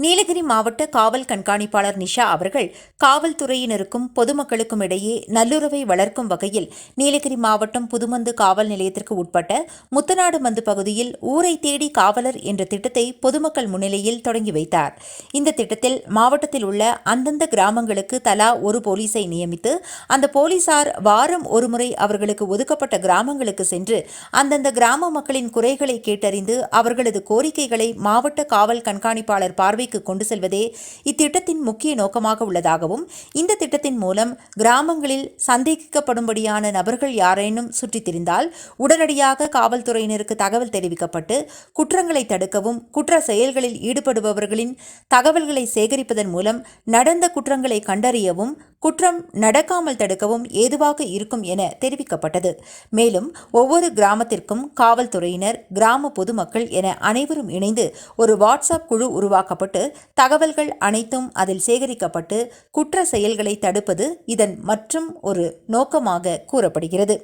நீலகிரி மாவட்ட காவல் கண்காணிப்பாளர் நிஷா அவர்கள் காவல்துறையினருக்கும் பொதுமக்களுக்கும் இடையே நல்லுறவை வளர்க்கும் வகையில் நீலகிரி மாவட்டம் புதுமந்து காவல் நிலையத்திற்கு உட்பட்ட முத்தநாடு மந்து பகுதியில் ஊரை தேடி காவலர் என்ற திட்டத்தை பொதுமக்கள் முன்னிலையில் தொடங்கி வைத்தார். இந்த திட்டத்தில் மாவட்டத்தில் உள்ள அந்தந்த கிராமங்களுக்கு தலா ஒரு போலீஸை நியமித்து அந்த போலீசார் வாரம் ஒருமுறை அவர்களுக்கு ஒதுக்கப்பட்ட கிராமங்களுக்கு சென்று அந்தந்த கிராம மக்களின் குறைகளை கேட்டறிந்து அவர்களது கோரிக்கைகளை மாவட்ட காவல் கண்காணிப்பாளர் பார்வை பார்வைக்கு கொண்டு செல்வதே இத்திட்டத்தின் முக்கிய நோக்கமாக உள்ளதாகவும் இந்த திட்டத்தின் மூலம் கிராமங்களில் சந்தேகிக்கப்படும்படியான நபர்கள் யாரேனும் சுற்றித் திரிந்தால் உடனடியாக காவல்துறையினருக்கு தகவல் தெரிவிக்கப்பட்டு குற்றங்களை தடுக்கவும் குற்ற செயல்களில் ஈடுபடுபவர்களின் தகவல்களை சேகரிப்பதன் மூலம் நடந்த குற்றங்களை கண்டறியவும் குற்றம் நடக்காமல் தடுக்கவும் ஏதுவாக இருக்கும் என தெரிவிக்கப்பட்டது. மேலும் ஒவ்வொரு கிராமத்திற்கும் காவல்துறையினர் கிராம பொதுமக்கள் என அனைவரும் இணைந்து ஒரு வாட்ஸ்அப் குழு உருவாக்கப்பட்டு தகவல்கள் அனைத்தும் அதில் சேகரிக்கப்பட்டு குற்ற செயல்களை தடுப்பது இதன் மற்றும் ஒரு நோக்கமாக கூறப்படுகிறது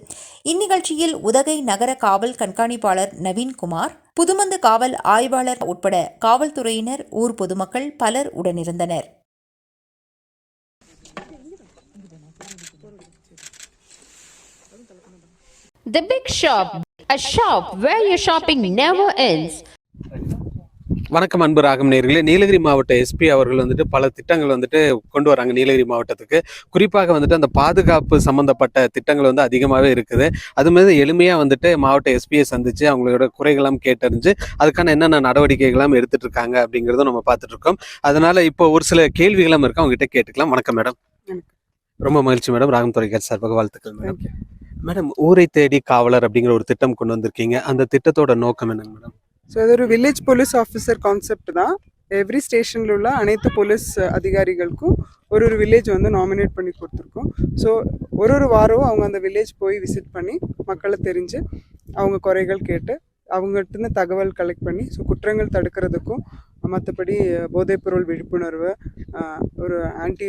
இந்நிகழ்ச்சியில் உதகை நகர காவல் கண்காணிப்பாளர் நவீன்குமார் புதுமந்து காவல் ஆய்வாளர் உட்பட காவல்துறையினர் ஊர் பொதுமக்கள் பலர் உடனிருந்தனர் The Big Shop, a shop where your shopping never ends. வணக்கம் அன்பு ராகம் நேர்களே. நீலகிரி மாவட்ட எஸ்பி அவர்கள் வந்துட்டு பல திட்டங்கள் வந்துட்டு கொண்டு வராங்க நீலகிரி மாவட்டத்துக்கு. குறிப்பாக வந்துட்டு அந்த பாதுகாப்பு சம்பந்தப்பட்ட திட்டங்கள் வந்து அதிகமாகவே இருக்குது. அது மாதிரி எளிமையாக வந்துட்டு மாவட்ட எஸ்பியை சந்திச்சு அவங்களோட குறைகளாம் கேட்டறிஞ்சு அதுக்கான என்னென்ன நடவடிக்கைகளாம் எடுத்துட்டு இருக்காங்க அப்படிங்கிறதும் நம்ம பார்த்துட்டு இருக்கோம் அதனால இப்போ ஒரு சில கேள்விகளும் இருக்கு. அவங்க கிட்ட கேட்டுக்கலாம். வணக்கம் மேடம். ரொம்ப மகிழ்ச்சி மேடம். ராகம் தொலைக்காட்சி சார்பாக வாழ்த்துக்கள் மேடம். மேடம் ஊரை தேடி காவலர் அப்படிங்கிற ஒரு திட்டம் கொண்டு வந்திருக்கீங்க. அந்த திட்டத்தோட நோக்கம் என்னங்க மேடம்? ஸோ அது ஒரு வில்லேஜ் போலீஸ் ஆஃபீஸர் கான்செப்ட் தான். எவ்ரி ஸ்டேஷனில் உள்ள அனைத்து போலீஸ் அதிகாரிகளுக்கும் ஒரு ஒரு வில்லேஜ் வந்து நாமினேட் பண்ணி கொடுத்துருக்கோம். ஸோ ஒரு ஒரு வாரம் அவங்க அந்த வில்லேஜ் போய் விசிட் பண்ணி மக்களை தெரிஞ்சு அவங்க குறைகள் கேட்டு அவங்ககிட்ட தகவல் கலெக்ட் பண்ணி ஸோ குற்றங்கள் தடுக்கிறதுக்கும் மற்றபடி போதைப்பொருள் விழிப்புணர்வு ஒரு ஆன்டி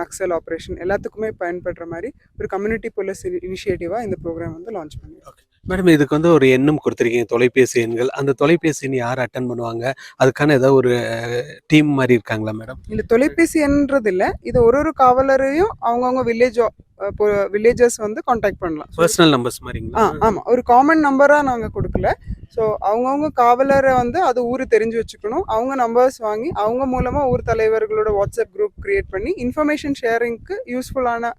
நக்சல் ஆப்ரேஷன் எல்லாத்துக்குமே பயன்படுற மாதிரி ஒரு கம்யூனிட்டி போலீஸ் இனிஷியேட்டிவாக இந்த ப்ரோக்ராம் வந்து லான்ச் பண்ணியிருக்கோம் மேடம் இதுக்கு வந்து ஒரு எண்ணும் கொடுத்துருக்கீங்க தொலைபேசி எண்கள். அந்த தொலைபேசி எண் யார் அட்டன் பண்ணுவாங்க? அதுக்கான ஏதாவது ஒரு டீம் மாதிரி இருக்காங்களா மேடம்? இல்ல தொலைபேசி என்றது இல்ல இது ஒரு ஒரு காவலரையும் அவங்கவுங்க வில்லேஜ் வில்லேஜஸ் வந்து காண்டாக்ட் பண்ணலாம். பர்சனல் நம்பர்ஸ் ஆ மாதிரிங்களா? ஆமா. ஒரு காமன் நம்பரா நாங்க கொடுக்கல. ஸோ அவங்கவுங்க காவலரை வந்து அது ஊர் தெரிஞ்சு வச்சுக்கணும். அவங்க நம்பர்ஸ் வாங்கி அவங்க மூலமா ஊர் தலைவர்களோட வாட்ஸ்அப் குரூப் கிரியேட் பண்ணி இன்ஃபர்மேஷன் ஷேரிங்க்கு யூஸ்ஃபுல்லான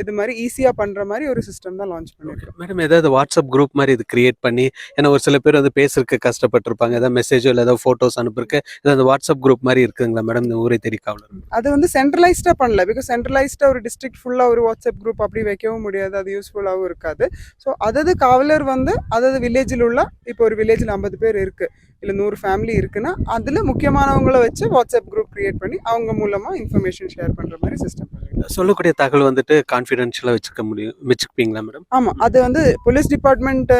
இது மாதிரி ஈஸியா பண்ற மாதிரி ஒரு சிஸ்டம் தான் லான்ச் பண்ணிருக்கோம். மேடம் ஏதாவது வாட்ஸ்அப் குரூப் மாதிரி இது கிரியேட் பண்ணி ஏன்னா ஒரு சில பேர் வந்து பேசுறதுக்கு கஷ்டப்பட்டிருப்பாங்க. ஏதாவது மெசேஜோ இல்லை ஏதாவது ஃபோட்டோஸ் அனுப்புறதுக்கு ஏதாவது வாட்ஸ்அப் குரூப் மாதிரி இருக்குங்களா மேடம் இந்த ஊரை தேடி காவலர் அது வந்து சென்ட்ரலைஸ்டா பண்ணல பிகாஸ் சென்ட்ரலைஸ்டா ஒரு டிஸ்ட்ரிக்ட் ஃபுல்லா ஒரு வாட்ஸ்அப் குரூப் அப்படி வைக்கவும் முடியாது. அது யூஸ்ஃபுல்லாகவும் இருக்காது. ஸோ அதது காவலர் வந்து அதது வில்லேஜில் உள்ள இப்போ ஒரு வில்லேஜில் ஐம்பது பேர் இருக்கு இல்லை நூறு ஃபேமிலி இருக்குன்னா அதில் முக்கியமானவங்கள வச்சு வாட்ஸ்அப் குரூப் கிரியேட் பண்ணி அவங்க மூலமா இன்ஃபர்மேஷன் ஷேர் பண்ற மாதிரி சிஸ்டம் பண்ணிருக்கோம் சொல்லக்கூடிய தகவல் வந்துட்டு கான்ஃபிடென்ஷியலாக வச்சுக்க முடியும் வச்சுப்பீங்களா மேடம் ஆமா அது வந்து போலீஸ் டிபார்ட்மெண்ட்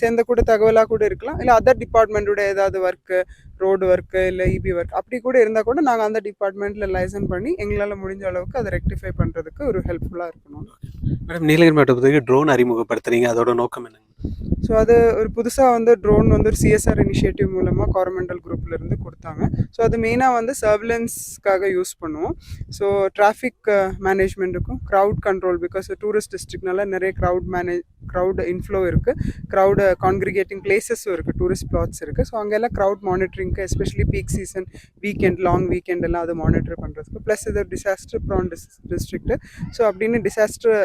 சேர்ந்த கூட தகவலா கூட இருக்கலாம். இல்ல அதர் டிபார்ட்மெண்ட்டோட ஏதாவது ஒர்க் ரோடு ஒர்க் இல்ல இபி ஒர்க் அப்படி கூட இருந்தா கூட நாங்க அந்த டிபார்ட்மெண்ட்ல லைசன் பண்ணி எங்களால முடிஞ்ச அளவுக்கு அதை ரெக்டிஃபை பண்றதுக்கு ஒரு ஹெல்ப்ஃபுல்லா இருக்கணும். மேடம் நீலகிரி மாவட்டத்துக்கு ட்ரோன் அறிமுகப்படுத்துறீங்க. அதோட நோக்கம் என்னங்க? ஸோ அது ஒரு புதுசாக வந்து ட்ரோன் வந்து ஒரு சிஎஸ்ஆர் இனிஷியேட்டிவ் மூலமாக கவர்மெண்டல் குரூப்லேருந்து கொடுத்தாங்க. ஸோ அது மெயினாக வந்து சர்விலன்ஸ்க்காக யூஸ் பண்ணுவோம். ஸோ டிராஃபிக் மேனேஜ்மெண்ட்டுக்கும் க்ரௌட் கண்ட்ரோல் பிகாஸ் டூரிஸ்ட் டிஸ்ட்ரிக்ட்னால நிறைய க்ரௌட் மேனேஜ் க்ரௌட் இன்ஃப்ளோ இருக்குது க்ரௌட் கான்கிரிகேட்டிங் பிளேசஸும் இருக்குது டூரிஸ்ட் பிளாட்ஸ் இருக்குது ஸோ அங்கெல்லாம் crowd மானிட்டரிங்க்கு especially peak season weekend long weekend எல்லாம் அதை மானிட்டர் பண்ணுறதுக்கு ப்ளஸ் இது disaster prone dis district so அப்படின்னு டிசாஸ்டர்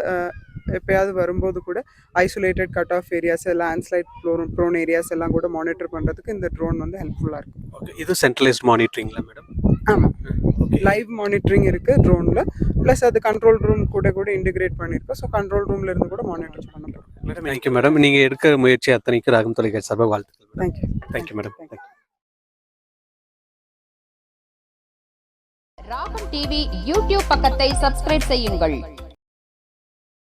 எப்பயாவது வரும்போது கூட isolated cut off areas landslide blown prone areas எல்லாம் கூட மானிட்டர் பண்ணுறதுக்கு இந்த ட்ரோன் வந்து ஹெல்ப்ஃபுல்லாக இருக்கும். ஓகே இது சென்ட்ரலைஸ்ட் மானிட்டரிங்களா மேடம் ஆமாம் லைவ் மானிட்டரிங் இருக்குது ட்ரோனில் ப்ளஸ் அது கண்ட்ரோல் ரூம் கூட கூட இன்டிகிரேட் பண்ணியிருக்கோம். ஸோ கண்ட்ரோல் ரூம்ல இருந்து கூட மானிட்டர் பண்ணலாம். மேடம் தேங்க்யூ மேடம் நீங்கள் எடுக்கிற முயற்சி அத்தனைக்கு ராகம் தொலைக்காட்சி சார்பாக வாழ்த்துக்கள் thank you thank you madam thank you Raagam TV YouTube பக்கத்தை சப்ஸ்கிரைப் செய்யுங்கள்.